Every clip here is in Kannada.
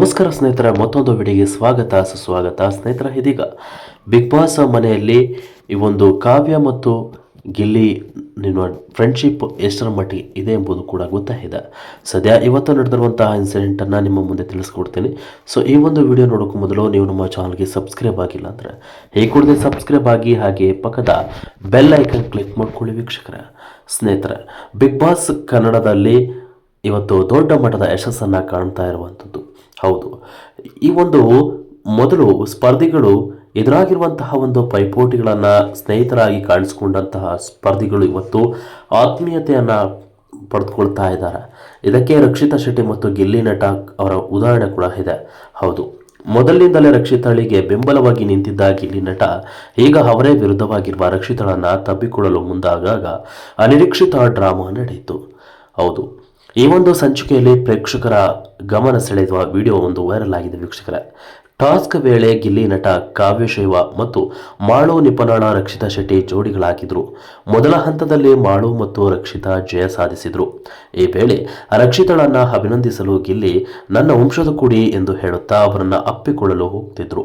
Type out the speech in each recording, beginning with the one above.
ನಮಸ್ಕಾರ ಸ್ನೇಹಿತರ, ಮತ್ತೊಂದು ವಿಡಿಯೋಗೆ ಸ್ವಾಗತ, ಸುಸ್ವಾಗತ. ಸ್ನೇಹಿತರ, ಇದೀಗ ಬಿಗ್ ಬಾಸ್ ಮನೆಯಲ್ಲಿ ಈ ಒಂದು ಕಾವ್ಯ ಮತ್ತು ಗಿಲ್ಲಿ ನಿಮ್ಮ ಫ್ರೆಂಡ್ಶಿಪ್ ಎಷ್ಟರ ಮಟ್ಟಿಗೆ ಇದೆ ಎಂಬುದು ಕೂಡ ಗೊತ್ತಾಗಿದೆ. ಸದ್ಯ ಇವತ್ತು ನಡೆದಿರುವಂತಹ ಇನ್ಸಿಡೆಂಟನ್ನು ನಿಮ್ಮ ಮುಂದೆ ತಿಳಿಸ್ಕೊಡ್ತೀನಿ. ಸೊ ಈ ಒಂದು ವಿಡಿಯೋ ನೋಡೋಕೆ ಮೊದಲು ನೀವು ನಮ್ಮ ಚಾನಲ್ಗೆ ಸಬ್ಸ್ಕ್ರೈಬ್ ಆಗಿಲ್ಲ ಅಂದರೆ ಹೇಗೆ ಕೂಡದೆ ಸಬ್ಸ್ಕ್ರೈಬ್ ಆಗಿ ಹಾಗೆ ಪಕ್ಕದ ಬೆಲ್ ಐಕನ್ ಕ್ಲಿಕ್ ಮಾಡ್ಕೊಳ್ಳಿ ವೀಕ್ಷಕರ. ಸ್ನೇಹಿತರೆ ಬಿಗ್ ಬಾಸ್ ಕನ್ನಡದಲ್ಲಿ ಇವತ್ತು ದೊಡ್ಡ ಮಟ್ಟದ ಯಶಸ್ಸನ್ನು ಕಾಣ್ತಾ ಇರುವಂಥದ್ದು. ಹೌದು. ಈ ಒಂದು ಮೊದಲು ಸ್ಪರ್ಧಿಗಳು ಎದುರಾಗಿರುವಂತಹ ಒಂದು ಪೈಪೋಟಿಗಳನ್ನು ಸ್ನೇಹಿತರಾಗಿ ಕಾಣಿಸ್ಕೊಂಡಂತಹ ಸ್ಪರ್ಧಿಗಳು ಇವತ್ತು ಆತ್ಮೀಯತೆಯನ್ನು ಪಡೆದುಕೊಳ್ತಾ ಇದ್ದಾರೆ. ಇದಕ್ಕೆ ರಕ್ಷಿತಾ ಶೆಟ್ಟಿ ಮತ್ತು ಗಿಲ್ಲಿ ನಟ ಅವರ ಉದಾಹರಣೆ ಕೂಡ ಇದೆ. ಹೌದು. ಮೊದಲಿನಿಂದಲೇ ರಕ್ಷಿತಾಳಿಗೆ ಬೆಂಬಲವಾಗಿ ನಿಂತಿದ್ದ ಗಿಲ್ಲಿ ನಟ ಈಗ ಅವರೇ ವಿರುದ್ಧವಾಗಿರುವ ರಕ್ಷಿತಾಳನ್ನು ತಬ್ಬಿಕೊಳ್ಳಲು ಮುಂದಾದಾಗ ಅನಿರೀಕ್ಷಿತ ಡ್ರಾಮಾ ನಡೆಯಿತು. ಹೌದು. ಈ ಒಂದು ಸಂಚಿಕೆಯಲ್ಲಿ ಪ್ರೇಕ್ಷಕರ ಗಮನ ಸೆಳೆಯುವ ವಿಡಿಯೋ ಒಂದು ವೈರಲ್ ಆಗಿದೆ ವೀಕ್ಷಕರ. ಟಾಸ್ಕ್ ವೇಳೆ ಗಿಲ್ಲಿ ನಟ ಕಾವ್ಯ ಶೈವ ಮತ್ತು ಮಾಳು ನಿಪನಾಣ ರಕ್ಷಿತಾ ಶೆಟ್ಟಿ ಜೋಡಿಗಳಾಗಿದ್ದರು ಮೊದಲ ಹಂತದಲ್ಲಿ ಮಾಳು ಮತ್ತು ರಕ್ಷಿತಾ ಜಯ ಸಾಧಿಸಿದರು. ಈ ವೇಳೆ ರಕ್ಷಿತಳನ್ನು ಅಭಿನಂದಿಸಲು ಗಿಲ್ಲಿ, ನನ್ನ ವಂಶದ ಕುಡಿ ಎಂದು ಹೇಳುತ್ತಾ ಅವರನ್ನು ಅಪ್ಪಿಕೊಳ್ಳಲು ಹೋಗ್ತಿದ್ರು.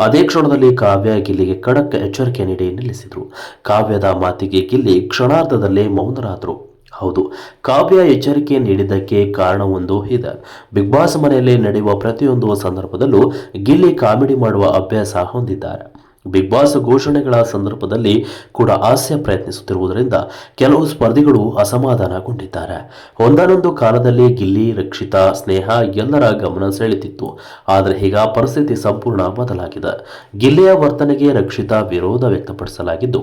ಅದೇ ಕ್ಷಣದಲ್ಲಿ ಕಾವ್ಯ ಗಿಲ್ಲಿಗೆ ಖಡಕ್ ಎಚ್ಚರಿಕೆ ನೀಡಿ ನಿಲ್ಲಿಸಿದರು. ಕಾವ್ಯದ ಮಾತಿಗೆ ಗಿಲ್ಲಿ ಕ್ಷಣಾರ್ಧದಲ್ಲೇ ಮೌನರಾದರು. ಹೌದು, ಕಾವ್ಯ ಎಚ್ಚರಿಕೆ ನೀಡಿದ್ದಕ್ಕೆ ಕಾರಣವೊಂದು ಇದೆ. ಬಿಗ್ ಬಾಸ್ ಮನೆಯಲ್ಲಿ ನಡೆಯುವ ಪ್ರತಿಯೊಂದು ಸಂದರ್ಭದಲ್ಲೂ ಗಿಲ್ಲಿ ಕಾಮಿಡಿ ಮಾಡುವ ಅಭ್ಯಾಸ ಹೊಂದಿದ್ದಾರೆ. ಬಿಗ್ ಬಾಸ್ ಘೋಷಣೆಗಳ ಸಂದರ್ಭದಲ್ಲಿ ಕೂಡ ಹಾಸ್ಯ ಪ್ರಯತ್ನಿಸುತ್ತಿರುವುದರಿಂದ ಕೆಲವು ಸ್ಪರ್ಧಿಗಳು ಅಸಮಾಧಾನಗೊಂಡಿದ್ದಾರೆ. ಒಂದಾನೊಂದು ಕಾಲದಲ್ಲಿ ಗಿಲ್ಲಿ, ರಕ್ಷಿತಾ, ಸ್ನೇಹ ಎಲ್ಲರ ಗಮನ ಸೆಳೆದಿತ್ತು ಆದರೆ ಈಗ ಪರಿಸ್ಥಿತಿ ಸಂಪೂರ್ಣ ಬದಲಾಗಿದೆ. ಗಿಲ್ಲಿಯ ವರ್ತನೆಗೆ ರಕ್ಷಿತಾ ವಿರೋಧ ವ್ಯಕ್ತಪಡಿಸಲಾಗಿದ್ದು,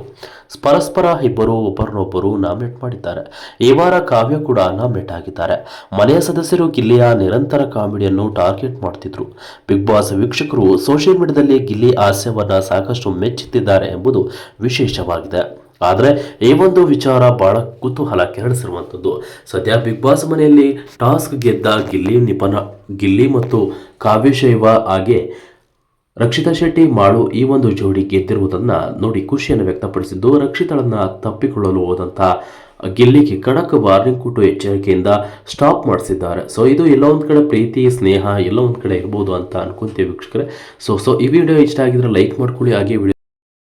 ಪರಸ್ಪರ ಇಬ್ಬರು ಒಬ್ಬರನ್ನೊಬ್ಬರು ನಾಮಿನೇಟ್ ಮಾಡಿದ್ದಾರೆ. ಈ ವಾರ ಕಾವ್ಯ ಕೂಡ ನಾಮಿನೇಟ್ ಆಗಿದ್ದಾರೆ. ಮನೆಯ ಸದಸ್ಯರು ಗಿಲ್ಲಿಯ ನಿರಂತರ ಕಾಮಿಡಿಯನ್ನು ಟಾರ್ಗೆಟ್ ಮಾಡ್ತಿದ್ರು. ಬಿಗ್ ಬಾಸ್ ವೀಕ್ಷಕರು ಸೋಷಿಯಲ್ ಮೀಡಿಯಾದಲ್ಲಿ ಗಿಲ್ಲಿ ಹಾಸ್ಯವನ್ನ ಸಾಕಷ್ಟು ಮೆಚ್ಚುತ್ತಿದ್ದಾರೆ ಎಂಬುದು ವಿಶೇಷವಾಗಿದೆ. ಆದರೆ ಈ ಒಂದು ವಿಚಾರ ಬಹಳ ಕುತೂಹಲ ಕೆರಳಿಸಿರುವಂಥದ್ದು ಸದ್ಯ ಬಿಗ್ ಬಾಸ್ ಮನೆಯಲ್ಲಿ ಟಾಸ್ಕ್ ಗೆದ್ದ ಗಿಲ್ಲಿ ನಿಪನ ಗಿಲ್ಲಿ ಮತ್ತು ಕಾವ್ಯಶೈವ ಹಾಗೆ ರಕ್ಷಿತಾ ಶೆಟ್ಟಿ, ಮಾಳು ಈ ಒಂದು ಜೋಡಿ ಗೆದ್ದಿರುವುದನ್ನು ನೋಡಿ ಖುಷಿಯನ್ನು ವ್ಯಕ್ತಪಡಿಸಿದ್ದು, ರಕ್ಷಿತಳನ್ನು ತಪ್ಪಿಕೊಳ್ಳಲು ಹೋದಂಥ ಗಿಲ್ಲಿಗೆ ಖಡಕ್ ವಾರ್ನಿಂಗ್ ಕೊಟ್ಟು ಎಚ್ಚರಿಕೆಯಿಂದ ಸ್ಟಾಪ್ ಮಾಡಿಸಿದ್ದಾರೆ. ಸೊ ಇದು ಎಲ್ಲ ಒಂದು ಕಡೆ ಪ್ರೀತಿ, ಸ್ನೇಹ, ಎಲ್ಲ ಒಂದು ಕಡೆ ಇರ್ಬೋದು ಅಂತ ಅನ್ಕೊಂತೀವಿ ವೀಕ್ಷಕರೇ. ಸೊ ಸೊ ಈ ವಿಡಿಯೋ ಇಷ್ಟ ಆಗಿದ್ರೆ ಲೈಕ್ ಮಾಡ್ಕೊಳ್ಳಿ, ಹಾಗೆ ವಿಡಿಯೋ